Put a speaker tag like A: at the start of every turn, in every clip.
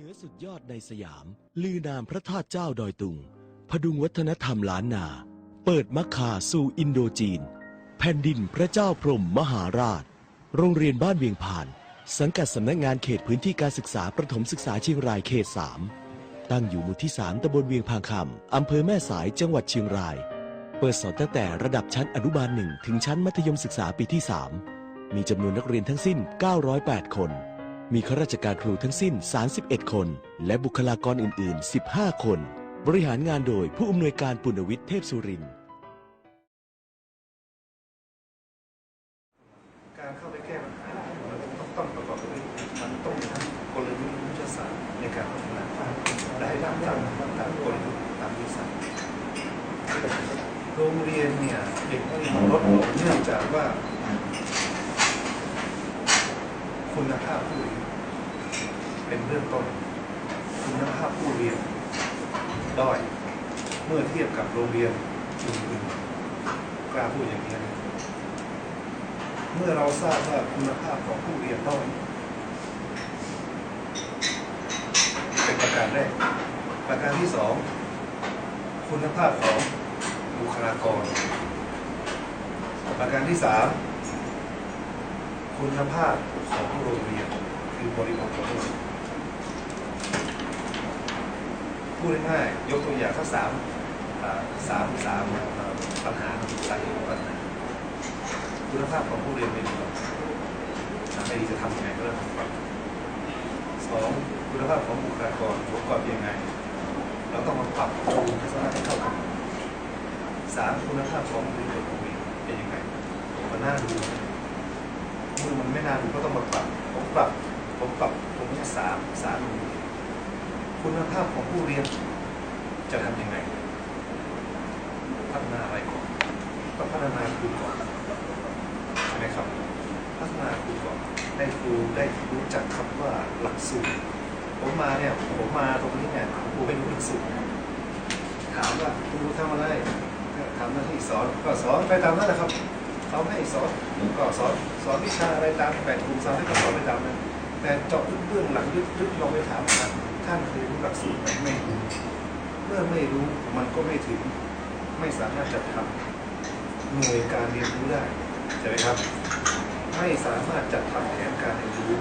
A: เหนือสุดยอดในสยาม ลือนามพระธาตุเจ้าดอยตุง พดุงวัฒนธรรมล้านนา เปิดมัคคาสู่อินโดจีน แผ่นดินพระเจ้าพรหมมหาราช โรงเรียนบ้านเวียงผ่าน สังกัดสำนักงานเขตพื้นที่การศึกษาประถมศึกษาเชียงรายเขต 3 ตั้งอยู่หมู่ที่ 3ตำบลเวียงพางคำอำเภอแม่สายจังหวัดเชียงราย เปิดสอนตั้งแต่ระดับชั้นอนุบาล1ถึงชั้นมัธยมศึกษาปีที่ 3 มีจำนวนนักเรียนทั้งสิ้น 908 คน มีข้าราชการครูทั้งสิ้น 31 คน และบุคลากรอื่น ๆ 15 คน บริหารงานโดยผู้อำนวยการปุณวิทย์เทพสุรินทร์
B: การเข้าไปแก้ปัญหามันต้องต้องประกอบด้วยมันต้องมีทั้งกลยุทธ์ยุทธศาสตร์ในการพัฒนาได้ตามตามตามกลยุทธ์ตามวิสัยโรงเรียนเนี่ยเด็กนักเรียนลดลงเนื่องจากว่า คุณภาพผู้เรียนเป็นเรื่องต้น คุณภาพผู้เรียนด้อยเมื่อเทียบกับโรงเรียนอื่นๆกล้าพูดอย่างนี้นะเมื่อเราทราบว่าคุณภาพของผู้เรียนด้อยเป็นประการแรก ประการที่สองคุณภาพของบุคลากร ประการที่สาม คุณภาพของโรงเรียนคือบริบทของโรงเรียนพูดง่ายๆยกตัวอย่างข้อสามสามสามอ่าปัญหาสาเหตุของปัญหาคุณภาพของผู้เรียนไม่ดีทำไม่ดีจะทำยังไงก็เริ่มทำก่อนสองคุณภาพของบุคลากรบุคลากรเป็นยังไง เราต้องมาปรับปรุงทัศนคติเข้ากันสามคุณภาพของบริบทของเรียนเป็นยังไงมันน่าดู มือมันไม่น่าดูก็ต้องมาปรับ ผมปรับ ผมปรับผมแค่สามสามูคุณภาพของผู้เรียนจะทำยังไง พัฒนาอะไรก่อนต้องพัฒนาครูก่อนใช่ไหมครับ พัฒนาครูก่อนให้ครูได้รู้จักคำว่าหลักสูตรผมมาเนี่ยผมมาตรงนี้เนี่ยครูไม่รู้หลักสูตรถามว่าครูทำอะไรทำหน้าที่สอนก็สอนไปตามนั้นแหละครับ เขาให้สอนก็สอนสอนวิชาอะไรตามแต่ครูสอนให้ก็สอนไปตามนั้นแต่เจาะลึกเรื่องหลังลึกลึกลองไปถามท่านท่านเคยรู้หลักสูตรไหมไม่รู้เมื่อไม่รู้มันก็ไม่ถึงไม่สามารถจัดทำหน่วยการเรียนรู้ได้ใช่ไหมครับ ไม่สามารถจัดทำแผนการเรียนรู้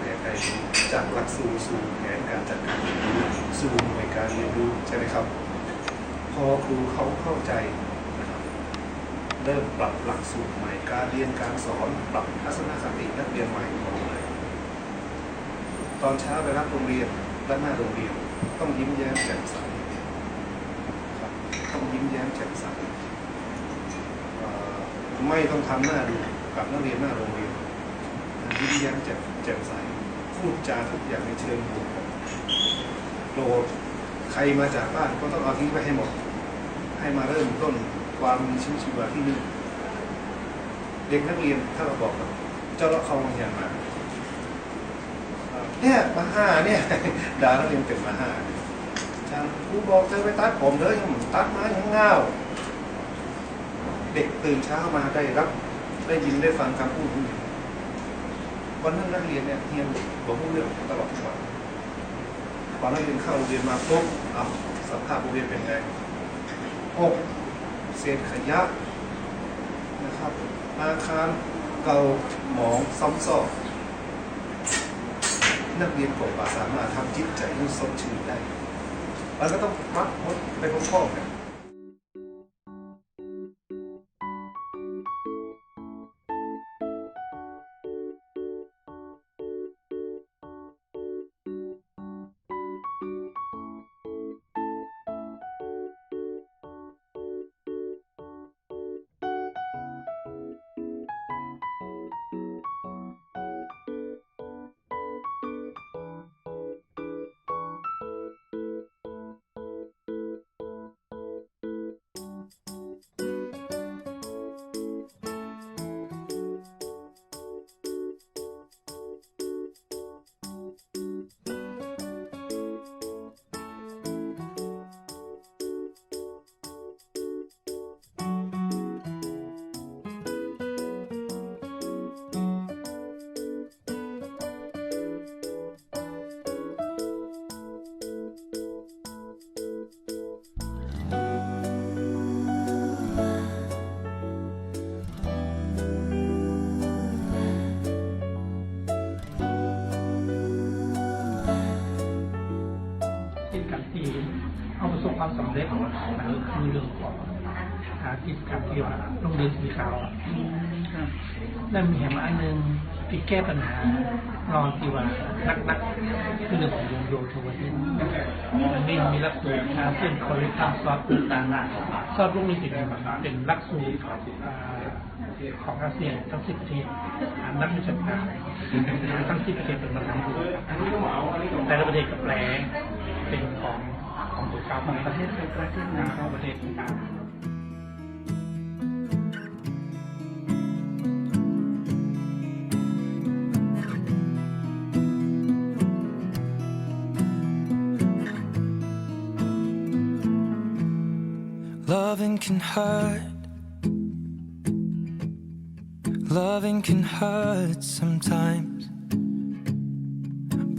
B: แผนการเรียนรู้จากหลักสูตรสู่แผนการจัดการเรียนรู้สู่หน่วยการเรียนรู้ใช่ไหมครับ พอครูเขาเข้าใจ เริ่มปรับหลักสูตรใหม่ การเรียนการสอนปรับทัศนคตินักเรียนใหม่หมดเลยตอนเช้าไปรับโรงเรียนและหน้าโรงเรียนต้องยิ้มแย้มแจ่มใสครับต้องยิ้มแย้มแจ่มใสไม่ต้องทำหน้าดูกับนักเรียนหน้าโรงเรียนยิ้มแย้มแจ่มแจ่มใสพูดจาทุกอย่างในเชิงบวกโปรดใครมาจากบ้านก็ต้องเอาทิ้งไปให้หมด ให้มาเริ่มต้น ความมีชีวิตชีวาที่หนี่งเด็กนักเรียนถ้าเราบอกว่าเจ้าละเขาโรงเรียนมาเนี่ยมาห้าเนี่ยด่านักเรียนเป็นมาห้าอาจารย์ครูบอกเธอไปตัดผมเลยตัดมาอย่างเงาเด็กตื่นเช้ามาได้รับ ได้ยินได้ฟังคำพูดนี้วันนั้นนักเรียนเนี่ยเรียนบอกพูดเรื่องตลอดทั้งวันพอนักเรียนเข้าโรงเรียนมาปุ๊บเอาสภาพโรงเรียนเป็นไงหก เศษขยะนะครับอาคารเก่าหมองซ้ำซอกนักเรียนกว่าสามารถทำจิตใจให้สดชื่นได้ แล้วก็ต้องพักพดไปพร้อมๆกัน
C: สำเร็จมันก็คือเรื่องของอากิจกรรมที่ว่าต้องเรียนสีขาวนั่นมีแหมอันหนึ่งที่แก้ปัญหารอนที่ว่านักๆคือเรื่องของวงโยธวาทิตมันไม่มีลักสูตรนะเช่นคอริทัมซอฟต์ต่างๆซอฟต์พวกนี้เป็นเป็นลักสูตรของอาเซียนทั้งสิบประเทศนักวิชาการทั้งสิบประเทศเป็นมาทำดูแต่ละประเทศกับแปลงเป็นของ กลางของประเทศประเทศนะของประเทศต่างๆ
D: Loving can hurt. Loving can hurt sometimes.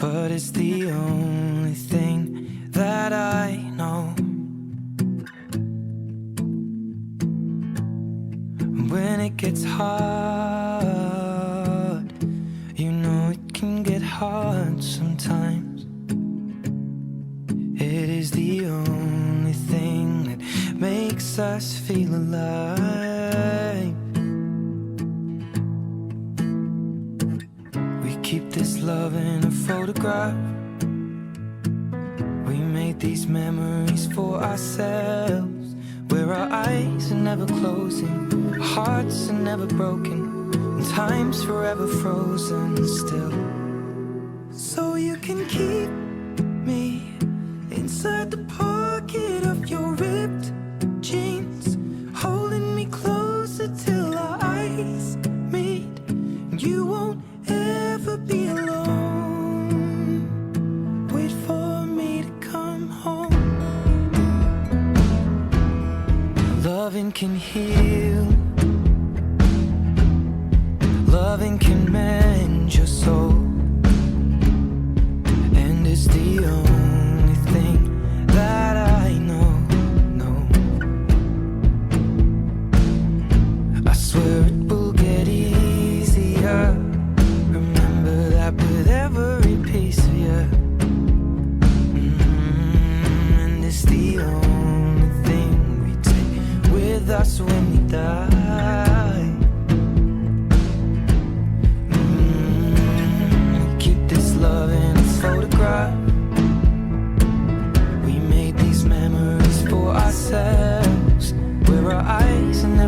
D: But it's the only thing that I know. When it gets hard, you know it can get hard sometimes. It is the only thing that makes us feel alive. We keep this love in a photograph. These memories for ourselves. Where our eyes are never closing, our hearts are never broken, and time's forever frozen still. So you can keep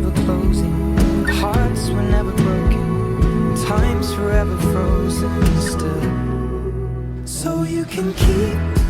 D: never closing, hearts were never broken, time's forever frozen still. So you can keep